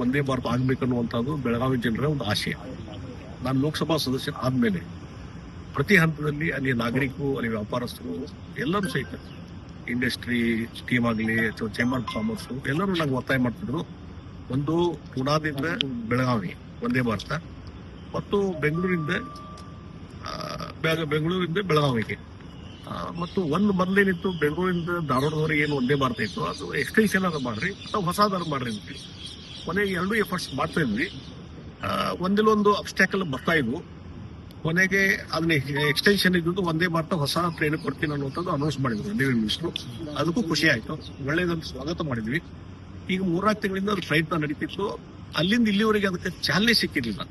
ಒಂದೇ ಭಾರತ ಆಗ್ಬೇಕನ್ನುವಂಥದ್ದು ಬೆಳಗಾವಿ ಜನರ ಒಂದು ಆಶಯ. ನಾನು ಲೋಕಸಭಾ ಸದಸ್ಯ ಆದ್ಮೇಲೆ ಪ್ರತಿ ಹಂತದಲ್ಲಿ ಅಲ್ಲಿ ನಾಗರಿಕರು ಅಲ್ಲಿ ವ್ಯಾಪಾರಸ್ಥರು, ಎಲ್ಲರೂ ಸಹಿತ ಇಂಡಸ್ಟ್ರಿ ಸ್ಕೀಮ್ ಆಗಲಿ ಅಥವಾ ಚೇಂಬರ್ ಆಫ್ ಕಾಮರ್ಸ್ ಎಲ್ಲರೂ ನಂಗೆ ಒತ್ತಾಯ ಮಾಡ್ತಿದ್ರು. ಒಂದು ಪುಣಾದಿಂದ ಬೆಳಗಾವಿ, ಒಂದೇ ಭಾರತ. ಮತ್ತು ಬೆಂಗಳೂರಿಂದ ಬೆಂಗಳೂರಿಂದ ಬೆಳಗಾವಿಗೆ. ಮತ್ತು ಒಂದು ಮೊದಲೇನಿತ್ತು ಬೆಂಗಳೂರಿಂದ ಧಾರವಾಡದವರೆಗೆ ಏನು ಒಂದೇ ಭಾರತ ಇತ್ತು, ಅದು ಎಕ್ಸ್ಟೆನ್ಷನ್ ಅದ ಮಾಡ್ರಿ, ಅಥವಾ ಹೊಸದಾರು ಮಾಡ್ರಿ ಅಂತ ಕೊನೆಗೆ ಎರಡೂ ಎಫರ್ಟ್ಸ್ ಮಾಡ್ತಾ ಇದ್ವಿ. ಒಂದಿಲ್ಲೊಂದು ಅಬ್ಸ್ಟ್ಯಾಕಲ್ ಬರ್ತಾ ಇದ್ವು. ಕೊನೆಗೆ ಅದನ್ನ ಎಕ್ಸ್ಟೆನ್ಷನ್ ಇದ್ದು ಒಂದೇ ಭಾರತ ಹೊಸ ಟ್ರೈನ್ ಕೊಡ್ತೀನಿ ಅನ್ನುವಂಥದ್ದು ಅನೌನ್ಸ್ ಮಾಡಿದ್ರು ರೈಲ್ವೆ ಮಿನಿಸ್ಟ್ರು ಅದಕ್ಕೂ ಖುಷಿ ಆಯ್ತು. ಒಳ್ಳೆಯದಂತ ಸ್ವಾಗತ ಮಾಡಿದ್ವಿ. ಈಗ ಮೂರ್ನಾಲ್ಕು ತಿಂಗಳಿಂದ ಅದು ಪ್ರಯತ್ನ ನಡೀತಿತ್ತು. ಅಲ್ಲಿಂದ ಇಲ್ಲಿವರೆಗೆ ಅದಕ್ಕೆ ಚಾಲನೆ ಸಿಕ್ಕಿರಲಿಲ್ಲ.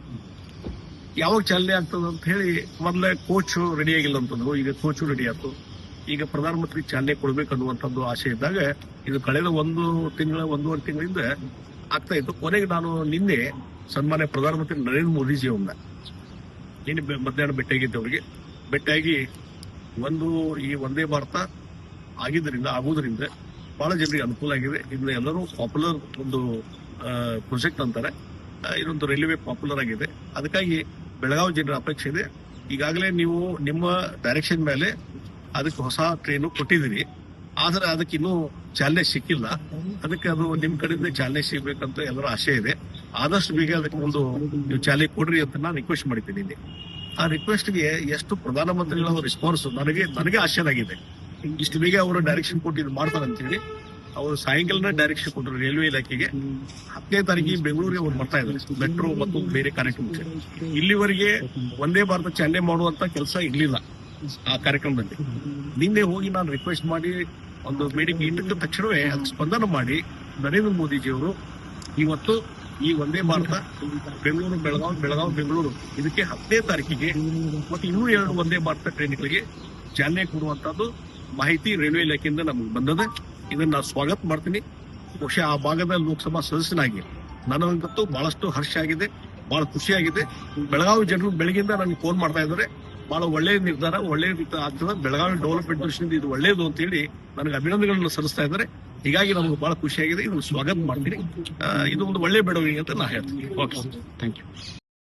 ಯಾವಾಗ ಚಾಲನೆ ಆಗ್ತದೆ ಅಂತ ಹೇಳಿ ಮೊದಲೇ ಕೋಚ್ ರೆಡಿ ಆಗಿಲ್ಲ ಅಂತಂದ್ರು. ಈಗ ಕೋಚು ರೆಡಿ ಆಯ್ತು. ಈಗ ಪ್ರಧಾನಮಂತ್ರಿ ಚಾಲನೆ ಕೊಡ್ಬೇಕು ಅನ್ನುವಂಥದ್ದು ಆಸೆ ಇದ್ದಾಗ ಇದು ಕಳೆದ ಒಂದು ತಿಂಗಳ, ಒಂದೂವರೆ ತಿಂಗಳಿಂದ ಆಗ್ತಾ ಇತ್ತು. ಕೊನೆಗೆ ನಾನು ನಿನ್ನೆ ಸನ್ಮಾನ್ಯ ಪ್ರಧಾನಮಂತ್ರಿ ನರೇಂದ್ರ ಮೋದಿಜಿ ಅವ್ರನ್ನ ನಿನ್ನೆ ಮಧ್ಯಾಹ್ನ ಭೇಟಿಯಾಗಿದ್ದೆ ಅವರಿಗೆ ಭೇಟಿಯಾಗಿ ಒಂದು ಈ ಒಂದೇ ಭಾರತ ಆಗಿದ್ದರಿಂದ ಆಗೋದ್ರಿಂದ ಬಹಳ ಜನರಿಗೆ ಅನುಕೂಲ ಆಗಿದೆ. ಇದನ್ನ ಎಲ್ಲರೂ ಪಾಪ್ಯುಲರ್ ಒಂದು ಪ್ರೊಜೆಕ್ಟ್ ಅಂತಾರೆ. ಇದೊಂದು ರೈಲ್ವೆ ಪಾಪ್ಯುಲರ್ ಆಗಿದೆ. ಅದಕ್ಕಾಗಿ ಬೆಳಗಾವಿ ಜನರ ಅಪೇಕ್ಷೆ ಇದೆ. ಈಗಾಗಲೇ ನೀವು ನಿಮ್ಮ ಡೈರೆಕ್ಷನ್ ಮೇಲೆ ಅದಕ್ಕೆ ಹೊಸ ಟ್ರೈನು ಕೊಟ್ಟಿದ್ದೀರಿ. ಆದ್ರೆ ಅದಕ್ಕೆ ಇನ್ನೂ ಚಾಲನೆ ಸಿಕ್ಕಿಲ್ಲ. ಅದಕ್ಕೆ ಅದು ನಿಮ್ ಕಡೆಯಿಂದ ಚಾಲನೆ ಸಿಗ್ಬೇಕಂತ ಎಲ್ಲರ ಆಸೆ ಇದೆ. ಆದಷ್ಟು ಬೇಗ ಅದಕ್ಕೆ ಒಂದು ನೀವು ಚಾಲನೆ ಕೊಡ್ರಿ ಅಂತ ನಾನು ರಿಕ್ವೆಸ್ಟ್ ಮಾಡಿದ್ದೀನಿ ಇಲ್ಲಿ. ಆ ರಿಕ್ವೆಸ್ಟ್ಗೆ ಎಷ್ಟು ಪ್ರಧಾನಮಂತ್ರಿಗಳ ರೆಸ್ಪಾನ್ಸ್ ನನಗೆ ನನಗೆ ಆಶ್ಚರ್ಯ ಇಷ್ಟು ಬೇಗ ಅವರು ಡೈರೆಕ್ಷನ್ ಕೊಟ್ಟು ಇದು ಮಾಡ್ತಾರೆ ಅಂತೇಳಿ. ಅವರು ಸಾಯಂಕಾಲನೇ ಡೈರೆಕ್ಷನ್ ಕೊಟ್ಟರು ರೈಲ್ವೆ ಇಲಾಖೆಗೆ. ಹತ್ತನೇ ತಾರೀಕಿಗೆ ಬೆಂಗಳೂರಿಗೆ ಅವ್ರು ಬರ್ತಾ ಇದ್ದಾರೆ. ಮೆಟ್ರೋ ಮತ್ತು ಬೇರೆ ಕಾರ್ಯಕ್ರಮಕ್ಕೆ ಇಲ್ಲಿವರೆಗೆ ಒಂದೇ ಭಾರತ ಚಾಲನೆ ಮಾಡುವಂತ ಕೆಲಸ ಇರ್ಲಿಲ್ಲ. ಆ ಕಾರ್ಯಕ್ರಮದಲ್ಲಿ ನಿನ್ನೆ ಹೋಗಿ ನಾನು ರಿಕ್ವೆಸ್ಟ್ ಮಾಡಿ ಒಂದು ಮೀಟಿಂಗ್ ಇಟ್ಟಿದ್ದ ತಕ್ಷಣವೇ ಅದಕ್ಕೆ ಸ್ಪಂದನ ಮಾಡಿ ನರೇಂದ್ರ ಮೋದಿಜಿಯವರು, ಇವತ್ತು ಈ ಒಂದೇ ಭಾರತ, ಬೆಂಗಳೂರು, ಬೆಳಗಾವಿ ಬೆಳಗಾವಿ, ಬೆಂಗಳೂರು, ಇದಕ್ಕೆ ಹತ್ತನೇ ತಾರೀಕಿಗೆ ಮತ್ತು ಇನ್ನೂ ಎರಡು ಒಂದೇ ಭಾರತ ಟ್ರೈನ್ಗಳಿಗೆ ಚಾಲನೆ ಕೊಡುವಂತದ್ದು ಮಾಹಿತಿ ರೈಲ್ವೆ ಇಲಾಖೆಯಿಂದ ನಮಗೆ ಬಂದದೆ ಇದನ್ನ ನಾನು ಸ್ವಾಗತ ಮಾಡ್ತೀನಿ. ಬಹುಶಃ ಆ ಭಾಗದ ಲೋಕಸಭಾ ಸದಸ್ಯನಾಗಿ ನನಗಂತೂ ಬಹಳಷ್ಟು ಹರ್ಷ ಆಗಿದೆ, ಬಹಳ ಖುಷಿಯಾಗಿದೆ ಬೆಳಗಾವಿ ಜನರು ಬೆಳಗಿಂದ ನನಗೆ ಫೋನ್ ಮಾಡ್ತಾ ಇದ್ದಾರೆ. ಬಹಳ ಒಳ್ಳೆಯ ನಿರ್ಧಾರ ಒಳ್ಳೆಯ ಆಗ್ತದೆ. ಬೆಳಗಾವಿ ಡೆವಲಪ್ಮೆಂಟ್ ದೃಷ್ಟಿಯಿಂದ ಇದು ಒಳ್ಳೆಯದು ಅಂತ ಹೇಳಿ ನನಗೆ ಅಭಿನಂದನೆಗಳನ್ನು ಸಲ್ಲಿಸ್ತಾ ಇದ್ದಾರೆ. ಹೀಗಾಗಿ ನಮಗೆ ಬಹಳ ಖುಷಿಯಾಗಿದೆ. ಇದನ್ನು ಸ್ವಾಗತ ಮಾಡ್ತೀನಿ. ಇದು ಒಂದು ಒಳ್ಳೆಯ ಬೆಳವಣಿಗೆ ಅಂತ ನಾ ಹೇಳ್ತೀನಿ. Okay thank you